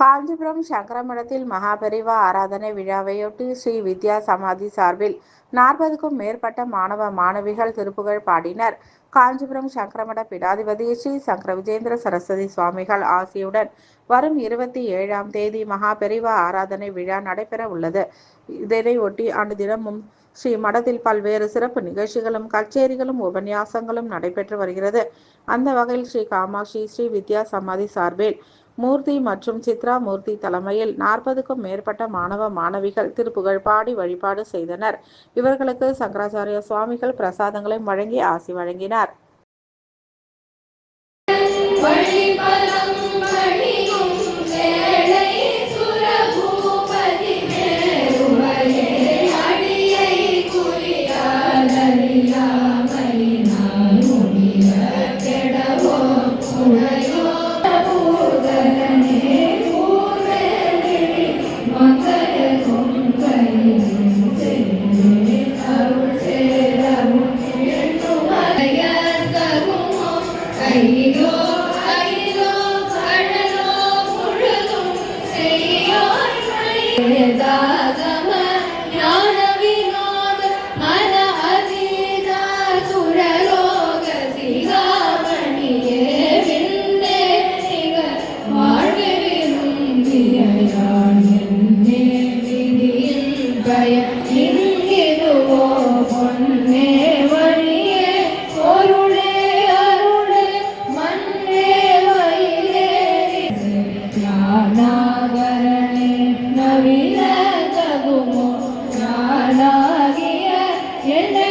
காஞ்சிபுரம் சங்கரமடத்தில் மகாபெரிவா ஆராதனை விழாவையொட்டி ஸ்ரீ வித்யா சமாதி சார்பில் நாற்பதுக்கும் மேற்பட்ட மாணவ மாணவிகள் திருப்புகழ் பாடினர். காஞ்சிபுரம் சங்கரமட பீடாதிபதி ஸ்ரீ சங்கர விஜேந்திர சரஸ்வதி சுவாமிகள் ஆசியுடன் வரும் இருபத்தி ஏழாம் தேதி மகாபெரிவா ஆராதனை விழா நடைபெற உள்ளது. இதனையொட்டி அன்று தினமும் ஸ்ரீ மடத்தில் பல்வேறு சிறப்பு நிகழ்ச்சிகளும் கச்சேரிகளும் உபன்யாசங்களும் நடைபெற்று வருகிறது. அந்த வகையில் ஸ்ரீ காமாட்சி ஸ்ரீ வித்யா சமாதி சார்பில் மூர்த்தி மற்றும் சித்ரா மூர்த்தி தலைமையில் நாற்பதுக்கும் மேற்பட்ட மாணவ மாணவிகள் திருப்புகழ் பாடி வழிபாடு செய்தனர். இவர்களுக்கு சங்கராச்சாரிய சுவாமிகள் பிரசாதங்களை வழங்கி ஆசி வழங்கினார். நவீன தகுமோ நானாகிய என்னை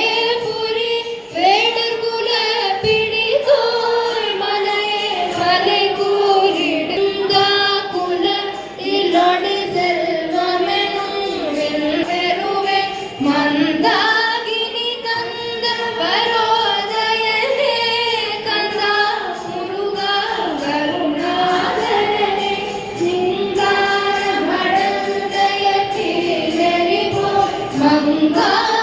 சிங்கார